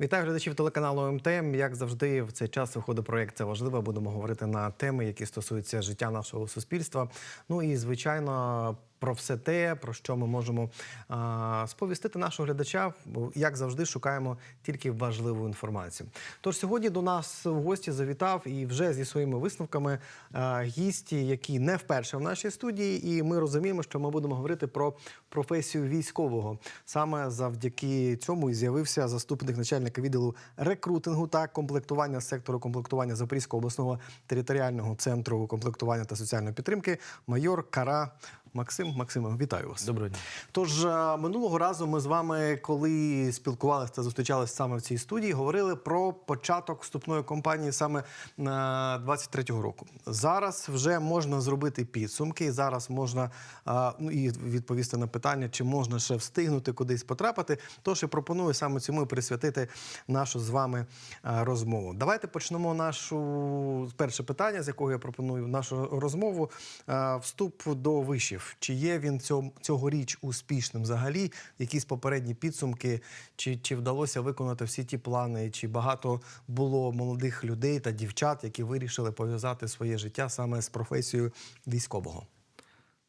Вітаю глядачів телеканалу МТМ. Як завжди, в цей час виходить проєкт «Це важливо. Будемо говорити на теми, які стосуються життя нашого суспільства. Ну і звичайно. Про все те, про що ми можемо а, сповістити нашого глядача, як завжди, шукаємо тільки важливу інформацію. Тож сьогодні до нас в гості завітав і вже зі своїми висновками а, гісті, які не вперше в нашій студії, і ми розуміємо, що ми будемо говорити про професію військового. Саме завдяки цьому і з'явився заступник начальника відділу рекрутингу та комплектування сектору комплектування Запорізького обласного територіального центру комплектування та соціальної підтримки майор Кара Максим. Максиме, вітаю вас. Доброго дня. Тож е, минулого разу ми з вами, коли спілкувалися та зустрічалися саме в цій студії, говорили про початок вступної кампанії саме на 23-го року. Зараз вже можна зробити підсумки. Зараз можна е, ну і відповісти на питання, чи можна ще встигнути кудись потрапити. Тож я пропоную саме цьому присвятити нашу з вами е, розмову. Давайте почнемо нашу перше питання, з якого я пропоную нашу розмову. Е, Вступ до вишів. Чи є він цьогоріч успішним взагалі? Якісь попередні підсумки, чи, чи вдалося виконати всі ті плани, чи багато було молодих людей та дівчат, які вирішили пов'язати своє життя саме з професією військового?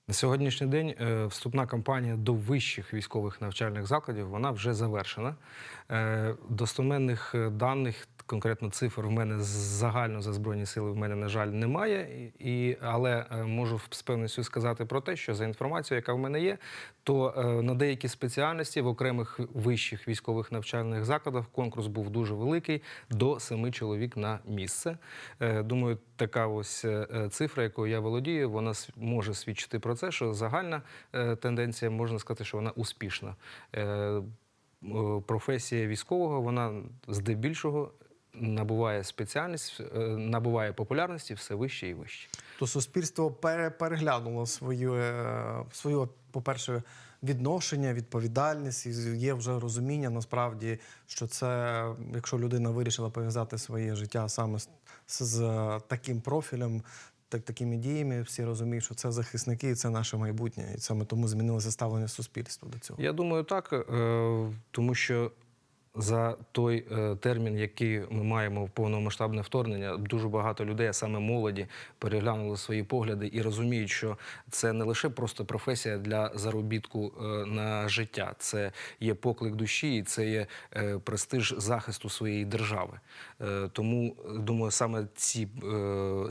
На сьогоднішній день е, вступна кампанія до вищих військових навчальних закладів вона вже завершена. Е, Достоменних даних, конкретно цифр, в мене загально за збройні сили в мене, на жаль, немає. І, але е, можу з певністю сказати про те, що за інформацією, яка в мене є, то е, на деякі спеціальності в окремих вищих військових навчальних закладах конкурс був дуже великий до семи чоловік на місце. Е, Думаю, така ось цифра, якою я володію, вона може свідчити про це, що загальна тенденція можна сказати, що вона успішна. Професія військового вона здебільшого набуває спеціальність, е, набуває популярності все вище і вище. То суспільство пере- переглянуло свою, е, свою, по-перше, відношення, відповідальність, і є вже розуміння насправді, що це, якщо людина вирішила пов'язати своє життя саме з, з, з таким профілем. Так, такими діями всі розуміють, що це захисники, і це наше майбутнє, і саме тому змінилося ставлення суспільства до цього. Я думаю, так, е, тому що за той е, термін, який ми маємо в повномасштабне вторгнення, дуже багато людей, а саме молоді, переглянули свої погляди і розуміють, що це не лише просто професія для заробітку е, на життя, це є поклик душі, і це є е, престиж захисту своєї держави. Тому думаю, саме ці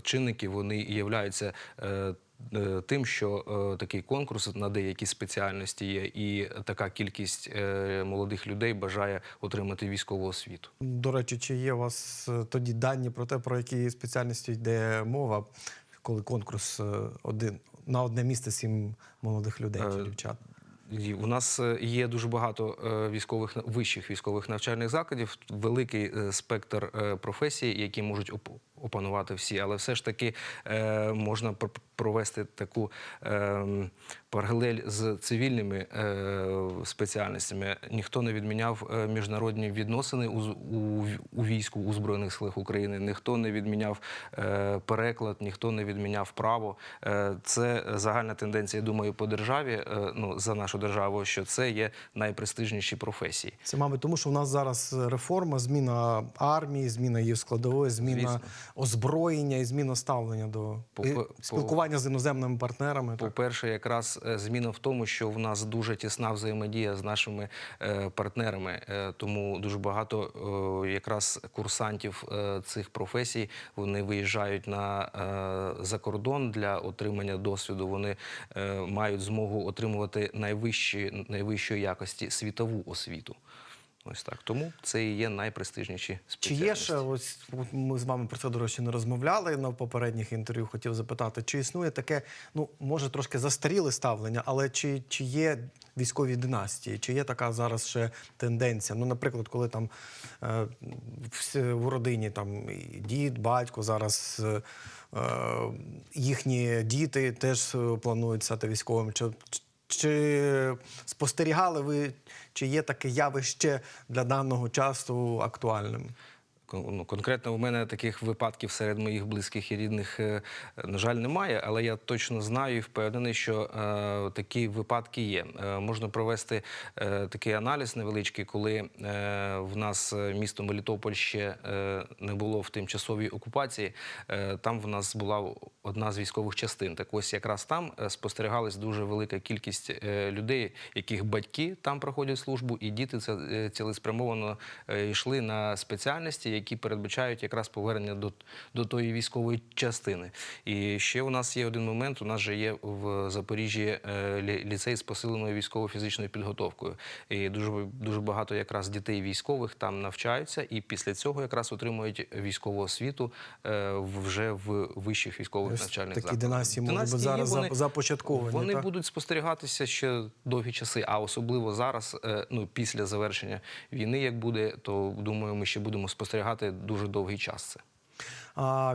чинники вони і являються. Е, Тим, що е, такий конкурс на деякі спеціальності є, і така кількість е, молодих людей бажає отримати військову освіту. До речі, чи є у вас тоді дані про те, про які спеціальності йде мова, коли конкурс один на одне місце сім молодих людей чи Е, дівчат? У нас є дуже багато військових вищих військових навчальних закладів, великий спектр професій, які можуть опанувати всі, але все ж таки е, можна пр- провести таку е, паралель з цивільними е, спеціальностями. Ніхто не відміняв е, міжнародні відносини у, у, у війську у збройних силах України. Ніхто не відміняв е, переклад, ніхто не відміняв право. Е, це загальна тенденція, думаю, по державі. е, ну за нашу державу, що це є найпрестижніші професії. Це, мабуть, тому що в нас зараз реформа, зміна армії, зміна її складової, зміна Звісно. Озброєння і зміна ставлення до По- по- спілкування з іноземними партнерами. По-перше, якраз е, зміна в тому, що в нас дуже тісна взаємодія з нашими е, партнерами, Е, тому дуже багато е, якраз курсантів е, цих професій вони виїжджають на е, за кордон для отримання досвіду. Вони е, мають змогу отримувати найвищі найвищої якості світову освіту. Ось так. Тому це і є найпрестижніші Чи є ще ось ми з вами про це до речі не розмовляли на попередніх інтерв'ю? Хотів запитати, чи існує таке, ну може трошки застаріле ставлення, але чи, чи є військові династії? Чи є така зараз ще тенденція? Ну, наприклад, коли там е, в, родині там дід, батько зараз. Е, е, їхні діти теж планують стати військовим. Чи, чи спостерігали ви, чи є таке явище для даного часу актуальним? Ну, конкретно в мене таких випадків серед моїх близьких і рідних, е, на жаль, немає, але я точно знаю і впевнений, що е, такі випадки є. Е, можна провести такий аналіз невеличкий, коли в нас місто Мелітополь ще не було в тимчасовій окупації. Там в нас була одна з військових частин. Так ось якраз там спостерігалась дуже велика кількість людей, яких батьки там проходять службу, і діти це цілеспрямовано йшли на спеціальності, які передбачають якраз повернення до, до тої військової частини. І ще у нас є один момент. У нас же є в Запоріжжі е, лі- ліцей з посиленою військово-фізичною підготовкою. І дуже дуже багато якраз дітей військових там навчаються, і після цього якраз отримують військову освіту е, вже в вищих військових Ось навчальних такі закладах. династії можуть бути зараз за- вони- започатковані, Вони так? будуть спостерігатися ще довгі часи, а особливо зараз, е, ну після завершення війни, як буде, то думаю, ми ще будемо спостерігати дуже довгий час. Це.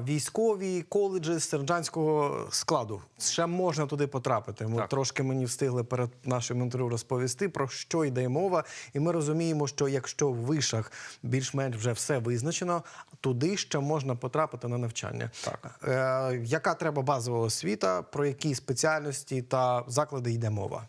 Військові коледжі сержантського складу. Ще можна туди потрапити. Ми Так. трошки мені встигли перед нашим інтерв'ю розповісти, про що йде мова. І ми розуміємо, що якщо в вишах більш-менш вже все визначено, туди ще можна потрапити на навчання. Так. Е, яка треба базова освіта, про які спеціальності та заклади йде мова?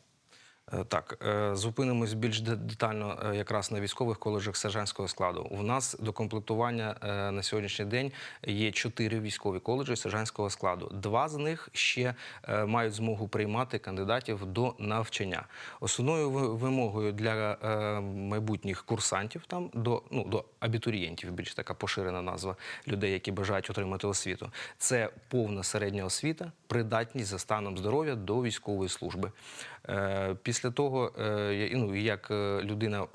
Е, Так, е, зупинимось більш детально е, якраз на військових коледжах сержантського складу. У нас до комплектування на сьогоднішній день є чотири військові коледжі сержантського складу. Два з них ще мають змогу приймати кандидатів до навчання. Основною вимогою для майбутніх курсантів там до ну до абітурієнтів, більш така поширена назва людей, які бажають отримати освіту. Це повна середня освіта, придатність за станом здоров'я до військової служби. Е, Після того, е, ну, як е, людина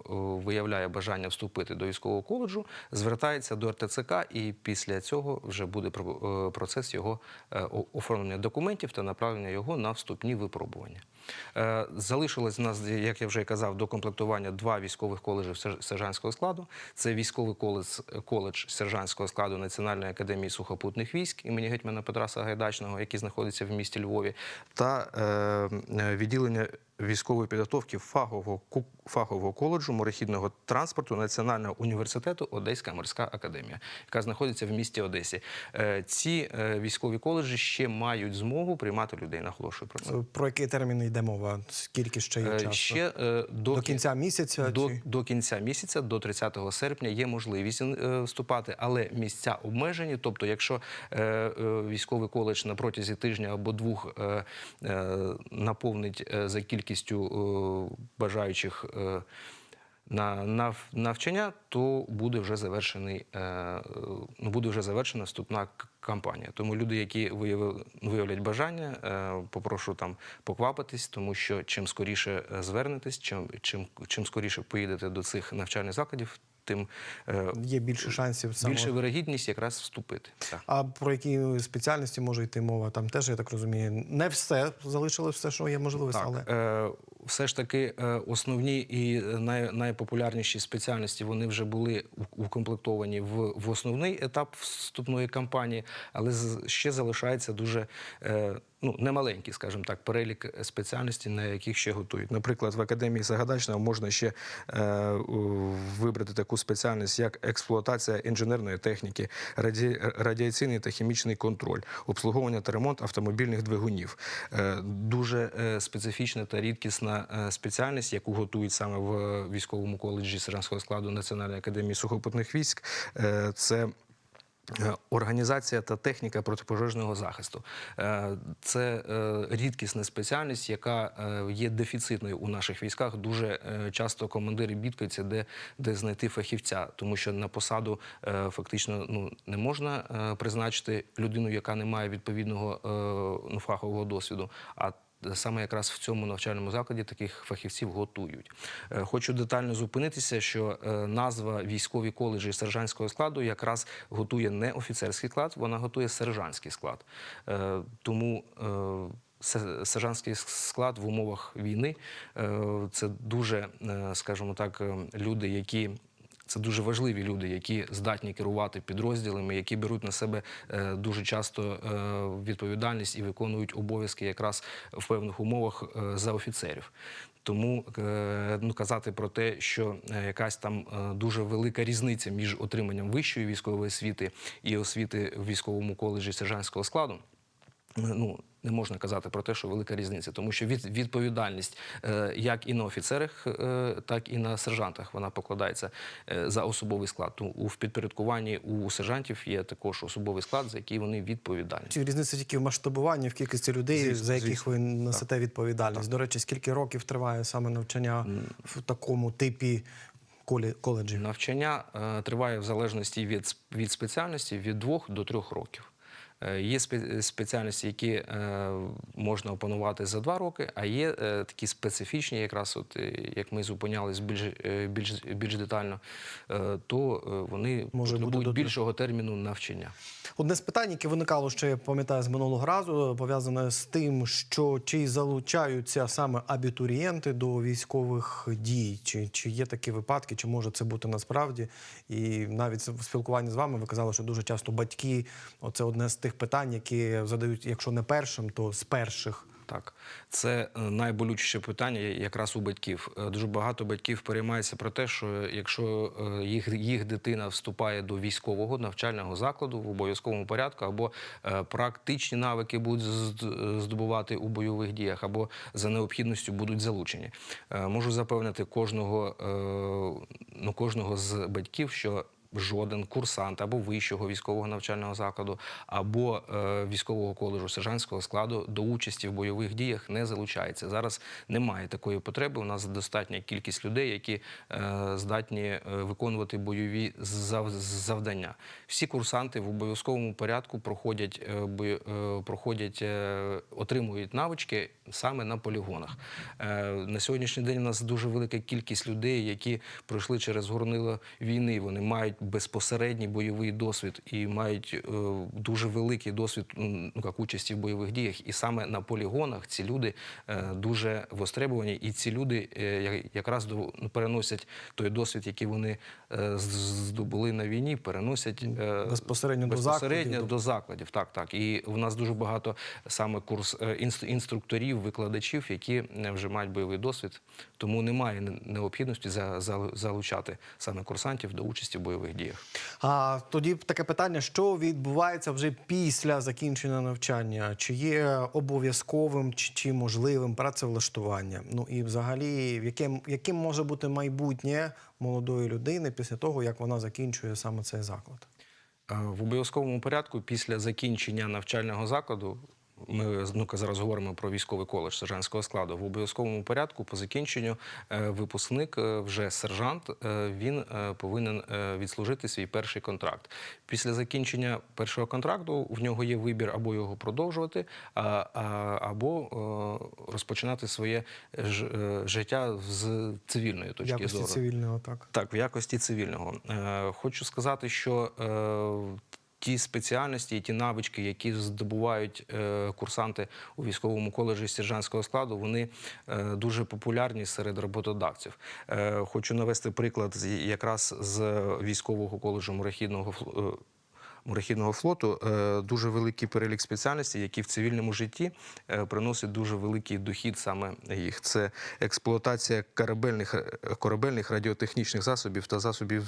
виявляє бажання вступити до військового коледжу, звертається до РТЦК, і після цього вже буде про- процес його оформлення документів та направлення його на вступні випробування. Е, Залишилось в нас, як я вже казав, до комплектування два військових коледжі сержантського складу. Це військовий коледж, коледж сержантського складу Національної академії сухопутних військ імені гетьмана Петра Сагайдачного, який знаходиться в місті Львові, та е, е, відділення військової підготовки фахового фахового коледжу морехідного транспорту Національного університету Одеська морська академія, яка знаходиться в місті Одесі. Е, Ці е, військові коледжі ще мають змогу приймати людей. Наголошую про це. Е, Про який термін йде мова? Скільки ще є часу? Ще до, До кінця місяця До, чи- до кінця місяця, до 30 серпня, є можливість вступати, але місця обмежені. Тобто, якщо військовий коледж на протязі тижня або двох наповнить за кількістю е, бажаючих. Е, на нав- навчання, то буде вже завершений, ну, буде вже завершена вступна кампанія. Тому люди, які виявили, виявлять бажання, попрошу там поквапитись, тому що чим скоріше звернетесь, чим, чим, чим скоріше поїдете до цих навчальних закладів, тим е, Є більше шансів саме. більше вирогідність якраз вступити. Так. А про які спеціальності може йти мова? Там теж я так розумію. Не все залишилось все, що є можливість, але Е, все ж таки е, основні і е, най, найпопулярніші спеціальності вони вже були укомплектовані в, в основний етап вступної кампанії, але ще залишається дуже е, ну, немаленький, скажімо так, перелік спеціальностей, на яких ще готують. Наприклад, в академії Сагадачного можна ще вибрати таку спеціальність, як експлуатація інженерної техніки, раді, радіаційний та хімічний контроль, обслуговування та ремонт автомобільних двигунів. Дуже специфічна та рідкісна е, спеціальність, яку готують саме в військовому коледжі сержантського складу Національної академії сухопутних військ. Е, Це Е, Організація та техніка протипожежного захисту це рідкісна спеціальність, яка є дефіцитною у наших військах. Дуже часто командири бідкаються, де, де знайти фахівця, тому що на посаду фактично ну не можна призначити людину, яка не має відповідного ну, фахового досвіду. А Саме якраз в цьому навчальному закладі таких фахівців готують. Е, Хочу детально зупинитися, що е, назва військові коледжі сержантського складу якраз готує не офіцерський склад, вона готує сержантський склад. Е, Тому сержантський склад в умовах війни це дуже, скажімо так, люди, які Це дуже важливі люди, які здатні керувати підрозділами, які беруть на себе е, дуже часто е, відповідальність і виконують обов'язки якраз в певних умовах е, за офіцерів. Тому ну, казати про те, що якась там дуже велика різниця між отриманням вищої військової освіти і освіти в військовому коледжі сержантського складу. Ну, не можна казати про те, що велика різниця, тому що від, відповідальність е, як і на офіцерах, е, так і на сержантах вона покладається е, за особовий склад. Тому у в підпорядкуванні у сержантів є також особовий склад, за який вони відповідальні. Чи різниця тільки в масштабуванні, в кількості людей, Звісно, за яких звісно. ви несете відповідальність? До речі, скільки років триває саме навчання в такому типі коледжів? Навчання е, триває в залежності від, від спеціальності від двох до трьох років. Е, Є спеціальності, які е, можна опанувати за два роки, а є е, такі специфічні, якраз от як ми зупинялись більш, більш, більш детально, то вони Може бути більшого терміну навчання. Одне з питань, яке виникало ще я пам'ятаю з минулого разу, пов'язане з тим, що чи залучаються саме абітурієнти до військових дій, чи, чи є такі випадки, чи може це бути насправді? І навіть в спілкуванні з вами ви казали, що дуже часто батьки оце одне з тих питань, які задають, якщо не першим, то з перших. Так, це е, найболючіше питання якраз у батьків. Е, Дуже багато батьків переймаються про те, що якщо е, їх, їх дитина вступає до військового навчального закладу в обов'язковому порядку, або практичні навики будуть здобувати у бойових діях, або за необхідністю будуть залучені. Можу запевнити кожного, ну, кожного з батьків, що жоден курсант або вищого військового навчального закладу, або е, військового коледжу сержантського складу до участі в бойових діях не залучається. Зараз немає такої потреби. У нас достатня кількість людей, які е, здатні е, виконувати бойові зав- завдання. Всі курсанти в обов'язковому порядку проходять, е, е, проходять е, отримують навички саме на полігонах. Е, На сьогоднішній день у нас дуже велика кількість людей, які пройшли через горнило війни. Вони мають безпосередній бойовий досвід і мають е, дуже великий досвід ну, як участі в бойових діях. І саме на полігонах ці люди е, дуже востребовані, і ці люди е, якраз ну, переносять той досвід, який вони здобули на війні, переносять е, Безпосередньо до безпосередньо закладів, до закладів. Так, так. І в нас дуже багато саме курс інструкторів, викладачів, які вже мають бойовий досвід. Тому немає необхідності за, за, залучати саме курсантів до участі в бойових діях. А тоді таке питання: що відбувається вже після закінчення навчання? Чи є обов'язковим чи, чи можливим працевлаштування? Ну і взагалі, яким, яким може бути майбутнє молодої людини після того, як вона закінчує саме цей заклад? Е, В обов'язковому порядку після закінчення навчального закладу. Ми ну, зараз говоримо про військовий коледж сержантського складу. В обов'язковому порядку по закінченню е, випускник, е, вже сержант, е, він повинен відслужити свій перший контракт. Після закінчення першого контракту в нього є вибір або його продовжувати, або розпочинати своє життя з цивільної точки якості зору. цивільного так. Так, в якості цивільного. Хочу сказати, що ті спеціальності ті навички, які здобувають е, курсанти у військовому коледжі сержантського складу, вони е, дуже популярні серед роботодавців. Е, хочу навести приклад якраз з військового коледжу морехідного морехідного флоту е, дуже великий перелік спеціальностей, які в цивільному житті е, приносять дуже великий дохід саме їх. Це експлуатація корабельних, е, корабельних радіотехнічних засобів та засобів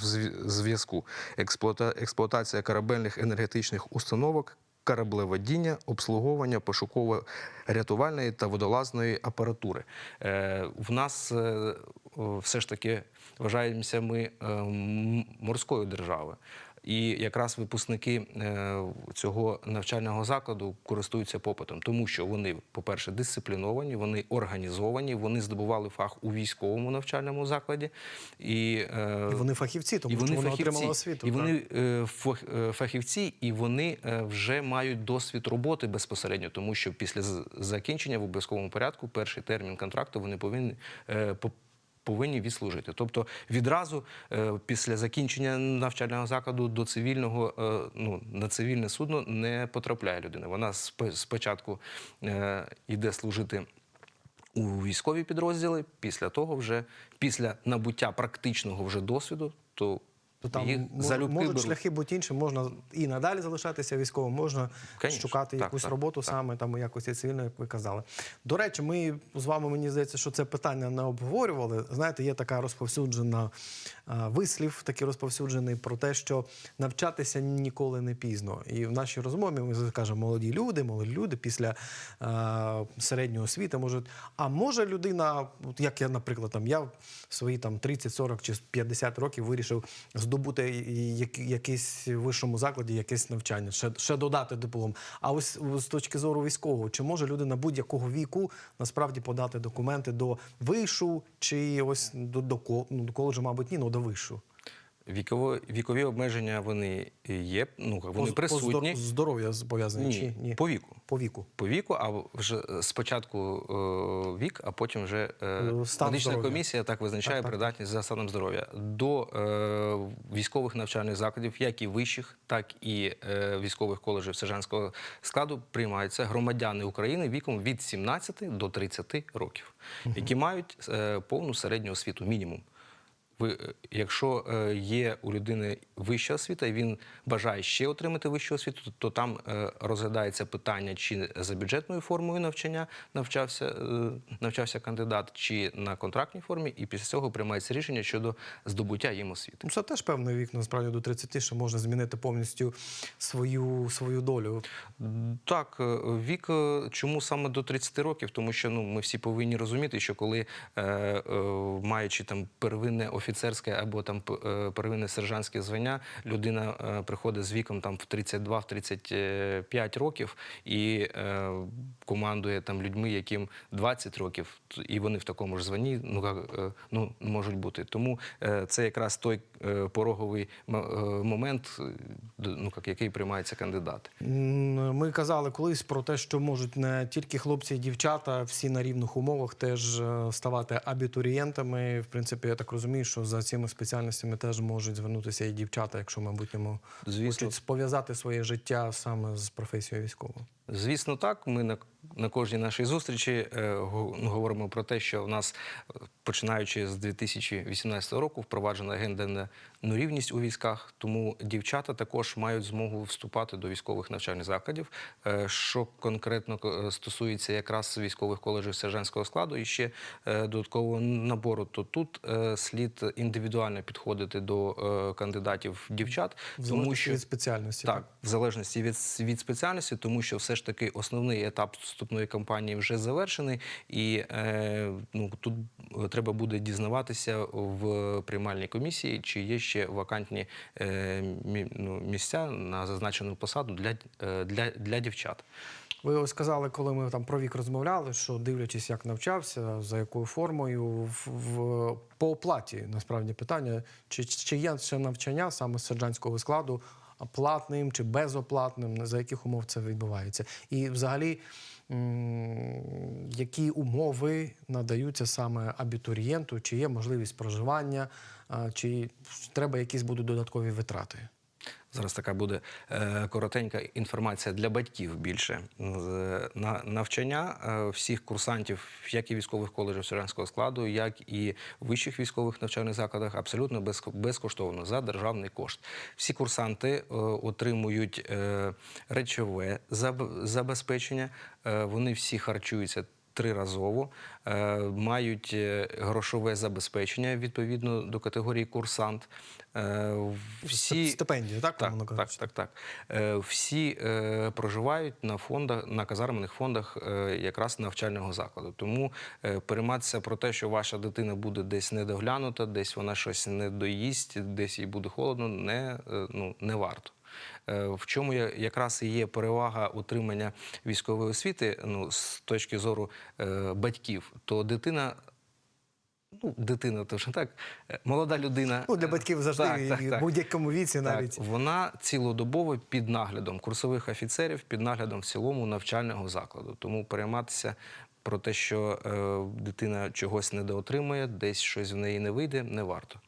зв'язку, експлуата, експлуатація корабельних енергетичних установок. Кораблеводіння, обслуговування пошуково-рятувальної та водолазної апаратури. В нас все ж таки вважаємося ми морською державою. І якраз випускники е, цього навчального закладу користуються попитом, тому що вони, по-перше, дисципліновані, вони організовані, вони здобували фах у військовому навчальному закладі. І, е, І вони фахівці, тому і вони що вони фахівці, отримали освіту. І так. вони е, фахівці, і вони вже мають досвід роботи безпосередньо, тому що після закінчення в обов'язковому порядку перший термін контракту вони повинні по- Повинні відслужити, тобто відразу е, після закінчення навчального закладу до цивільного е, ну на цивільне судно не потрапляє людина. Вона спочатку е, йде служити у військові підрозділи. Після того, вже після набуття практичного вже досвіду, то То там Їх залюбки можуть беруть. шляхи бути інші, можна і надалі залишатися військовим, можна Конечно, шукати так, якусь так, роботу так. саме там у якості цивільної, як ви казали. До речі, ми з вами мені здається, що це питання не обговорювали. Знаєте, є така розповсюджена а, вислів, такий розповсюджений про те, що навчатися ніколи не пізно. І в нашій розмові ми кажемо молоді люди, молоді люди після а, середньої освіти можуть. А може людина, як я, наприклад, там я в свої там 30, 40 чи 50 років вирішив здобути якийсь в вищому закладі якесь навчання, ще, ще додати диплом. А ось з точки зору військового, чи може людина будь-якого віку насправді подати документи до вишу, чи ось до, до, ну, до коледжу, мабуть, ні, ну до вишу. Віково, вікові обмеження вони є, ну вони по присутні. здор- здоров'я пов'язані Ні, чи ні? по віку. По віку. По віку, а вже спочатку е, вік, а потім вже е, Е, стан медична здоров'я. комісія так визначає Так, так. придатність за станом здоров'я до е, військових навчальних закладів, як і вищих, так і е, військових коледжів сержантського складу приймаються громадяни України віком від 17 до 30 років, які мають е, повну середню освіту, мінімум. Е, якщо е, є у людини вища освіта, і він бажає ще отримати вищу освіту, то, там е, розглядається питання, чи за бюджетною формою навчання навчався, навчався кандидат, чи на контрактній формі, і після цього приймається рішення щодо здобуття їм освіти. Ну, Це теж певний вік, насправді до 30, що можна змінити повністю свою, свою долю. Так, вік чому саме до 30 років? Тому що ну ми всі повинні розуміти, що коли е, е, маючи там первинне офіцерське або там е, первинне сержантське звання, людина е, приходить з віком там в 32-35 років і е, командує там людьми, яким 20 років, і вони в такому ж званні ну, як, е, ну можуть бути. Тому це якраз той пороговий момент, ну як який приймається кандидат. Ми казали колись про те, що можуть не тільки хлопці і дівчата, всі на рівних умовах теж ставати абітурієнтами. В принципі, я так розумію, що за цими спеціальностями теж можуть звернутися і дівчата, якщо в майбутньому Звісно, хочуть пов'язати своє життя саме з професією військовою. Звісно, так. Ми на, на кожній нашій зустрічі е, ну, говоримо про те, що в нас, е, починаючи з 2018 року, впроваджена гендерна ну, рівність у військах. Тому дівчата також мають змогу вступати до військових навчальних закладів. Е, що конкретно е, стосується якраз військових коледжів сержантського складу і ще е, додаткового набору, то тут е, слід індивідуально підходити до е, кандидатів дівчат, В тому що від спеціальності. так, в залежності від, від спеціальності, тому що все ж таки основний етап вступної кампанії вже завершений, і е, ну, тут е, треба буде дізнаватися в приймальній комісії, чи є ще вакантні е, ну, місця на зазначену посаду для, для, для дівчат. Ви ось сказали, коли ми там про вік розмовляли, що дивлячись, як навчався, за якою формою, в, в по оплаті насправді питання, чи, чи є ще навчання саме з сержантського складу платним чи безоплатним, за яких умов це відбувається? І взагалі, які умови надаються саме абітурієнту, чи є можливість проживання, чи треба якісь будуть додаткові витрати? Зараз така буде е, коротенька інформація для батьків більше. На навчання е, всіх курсантів, як і військових коледжів сержантського складу, як і вищих військових навчальних закладах, абсолютно безкоштовно за державний кошт. Всі курсанти е, отримують е, речове забезпечення, е, вони всі харчуються. Триразово е, мають е, грошове забезпечення відповідно до категорії курсант. Е, всі Стипендії, так, так, так, так, так. Всі проживають на фондах, на казармених фондах якраз навчального закладу. Тому перейматися про те, що ваша дитина буде десь недоглянута, десь вона щось не доїсть, десь їй буде холодно, не, ну, не варто. Е, В чому якраз і є перевага утримання військової освіти ну, з точки зору е, батьків, то дитина. Ну, дитина, то вже так, е, молода людина. Ну, для батьків завжди так, так, в будь-якому віці навіть. Так, вона цілодобово під наглядом курсових офіцерів, під наглядом в цілому навчального закладу. Тому перейматися про те, що е, дитина чогось недоотримує, десь щось в неї не вийде, не варто.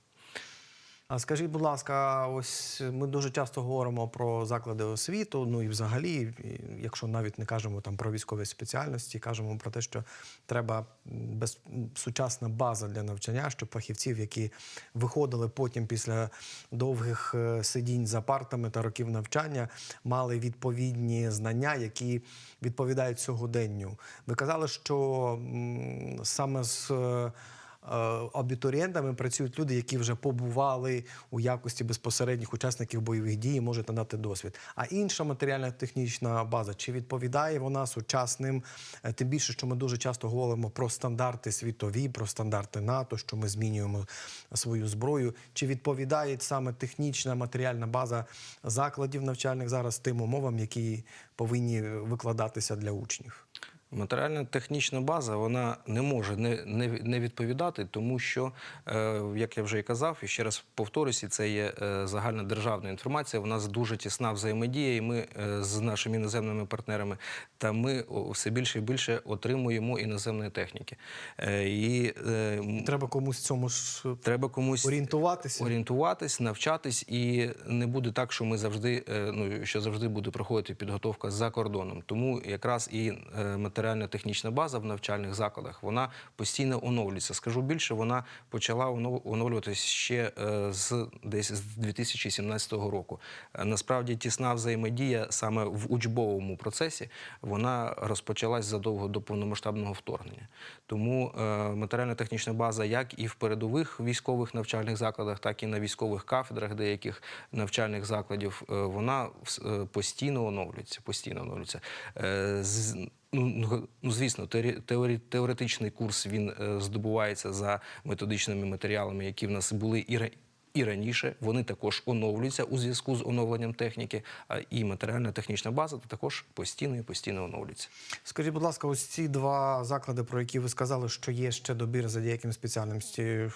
А скажіть, будь ласка, ось ми дуже часто говоримо про заклади освіту, ну і взагалі, якщо навіть не кажемо там про військові спеціальності, кажемо про те, що треба без сучасна база для навчання, щоб фахівців, які виходили потім після довгих е, сидінь за партами та років навчання, мали відповідні знання, які відповідають сьогоденню. Ви казали, що саме з е, абітурієнтами працюють люди, які вже побували у якості безпосередніх учасників бойових дій, і можуть надати досвід. А інша матеріальна технічна база, чи відповідає вона сучасним? Е, Тим більше, що ми дуже часто говоримо про стандарти світові, про стандарти НАТО, що ми змінюємо свою зброю. Чи відповідає саме технічна матеріальна база закладів навчальних зараз тим умовам, які повинні викладатися для учнів? Матеріальна технічна база вона не може не, не, не відповідати, тому що, е, як я вже і казав, і ще раз повторюся, це є е, загальна державна інформація. У нас дуже тісна взаємодія, і ми е, з нашими іноземними партнерами, та ми все більше і більше отримуємо іноземної техніки. Е, і е, Треба комусь цьому ж треба комусь орієнтуватися. орієнтуватись, навчатись, і не буде так, що ми завжди е, ну що завжди буде проходити підготовка за кордоном. Тому якраз і е, матеріально-технічна база в навчальних закладах вона постійно оновлюється. Скажу більше, вона почала онов- оновлюватись ще е, з десь з 2017 року. Е, Насправді тісна взаємодія саме в учбовому процесі вона розпочалась задовго до повномасштабного вторгнення. Тому е, матеріально-технічна база, як і в передових військових навчальних закладах, так і на військових кафедрах деяких навчальних закладів, вона постійно оновлюється. Постійно оновлюється. Ну, ну, ну, звісно, теорі- теоретичний курс він е, здобувається за методичними матеріалами, які в нас були і і раніше. Вони також оновлюються у зв'язку з оновленням техніки. А і матеріальна технічна база також постійно і постійно оновлюється. Скажіть, будь ласка, ось ці два заклади, про які ви сказали, що є ще добір за деякими спеціальностями.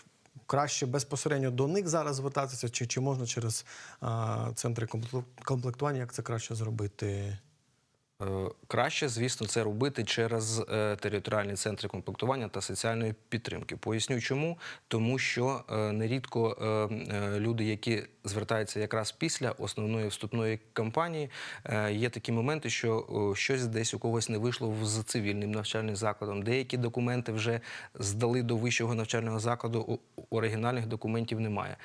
Краще безпосередньо до них зараз звертатися, чи, чи можна через а, центри комплекту- комплектування, як це краще зробити? Е, Краще, звісно, це робити через е, територіальні центри комплектування та соціальної підтримки. Поясню, чому тому, що е, нерідко люди, які звертаються якраз після основної вступної кампанії, є такі моменти, що щось десь у когось не вийшло з цивільним навчальним закладом. Деякі документи вже здали до вищого навчального закладу. Оригінальних документів немає.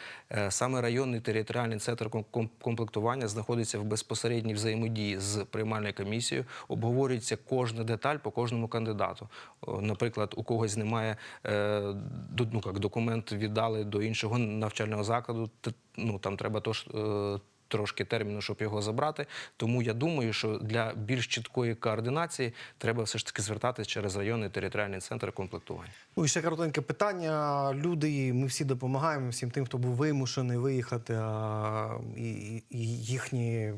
Саме районний територіальний центр ком- ком- комплектування знаходиться в безпосередній взаємодії з приймальною комісією. Обговорюється кожна деталь по кожному кандидату. Наприклад, у когось немає е, ну, як, документ віддали до іншого навчального закладу. Ну там треба тож. е, Трошки терміну, щоб його забрати. Тому я думаю, що для більш чіткої координації треба все ж таки звертатись через районний територіальний центр комплектування. Ну і ще коротеньке питання. Люди, ми всі допомагаємо всім тим, хто був вимушений виїхати, а, і- і їхні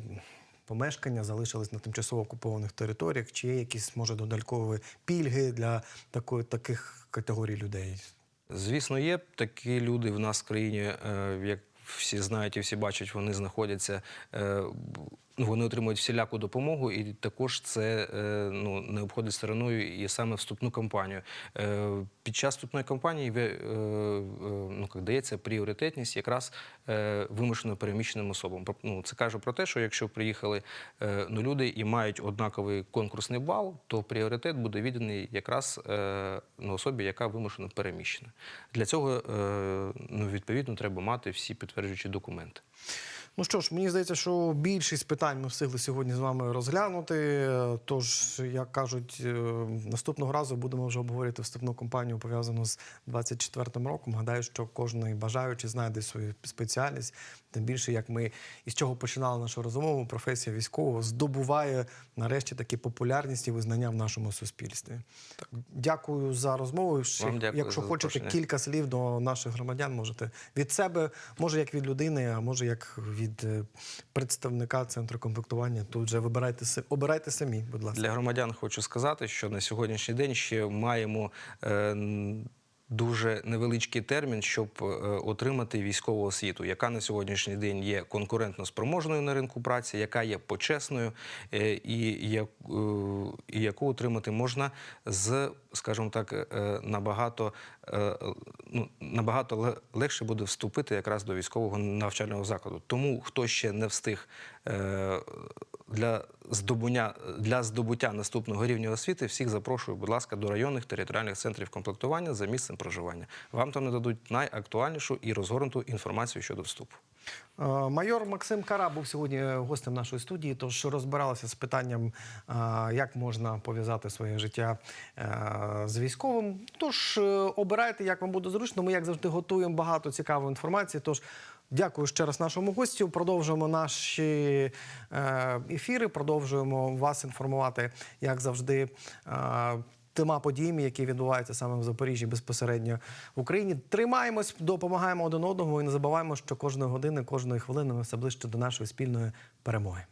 помешкання залишились на тимчасово окупованих територіях. Чи є якісь, може, додаткові пільги для такої, таких категорій людей? Звісно, є такі люди в нас в країні, е, як всі знають і всі бачать, вони знаходяться. Вони отримують всіляку допомогу, і також це е, ну, не обходить стороною і саме вступну кампанію. Е, Під час вступної кампанії е, ну, як дається пріоритетність якраз вимушено переміщеним особам. Ну, це каже про те, що якщо приїхали ну, люди і мають однаковий конкурсний бал, то пріоритет буде відданий якраз е, ну, особі, яка вимушено переміщена. Для цього ну, відповідно треба мати всі підтверджуючі документи. Ну що ж, мені здається, що більшість питань ми встигли сьогодні з вами розглянути. Тож, як кажуть, е, наступного разу будемо вже обговорювати вступну кампанію пов'язану з 24 роком. Гадаю, що кожен бажаючий знайде свою спеціальність. Тим більше, як ми із чого починали нашу розмову, професія військового здобуває нарешті такі популярність і визнання в нашому суспільстві. Так. Дякую за розмову. Ще, Вам дякую Якщо за хочете кілька слів до наших громадян, можете від себе, може як від людини, а може як від е, представника центру комплектування. Тут вже вибирайте обирайте самі, будь ласка. Для громадян хочу сказати, що на сьогоднішній день ще маємо. Е, дуже невеличкий термін, щоб е, отримати військову освіту, яка на сьогоднішній день є конкурентно спроможною на ринку праці, яка є почесною, е, і, як- і яку отримати можна з, скажімо так, набагато, ну, набагато ле- легше буде вступити якраз до військового навчального закладу. Тому хто ще не встиг е, для здобуття, для здобуття наступного рівня освіти, всіх запрошую, будь ласка, до районних територіальних центрів комплектування за місцем проживання. Вам там нададуть найактуальнішу і розгорнуту інформацію щодо вступу. Е, Майор Максим Кара був сьогодні гостем нашої студії. Тож розбиралися з питанням, е, як можна пов'язати своє життя е, з військовим. Тож обирайте, як вам буде зручно. Ми, як завжди, готуємо багато цікавої інформації. Тож дякую ще раз нашому гостю. Продовжуємо наші ефіри, продовжуємо вас інформувати, як завжди. Тима подіями, які відбуваються саме в Запоріжжі безпосередньо в Україні. Тримаємось, допомагаємо один одному і не забуваємо, що кожної години, кожної хвилини ми все ближче до нашої спільної перемоги.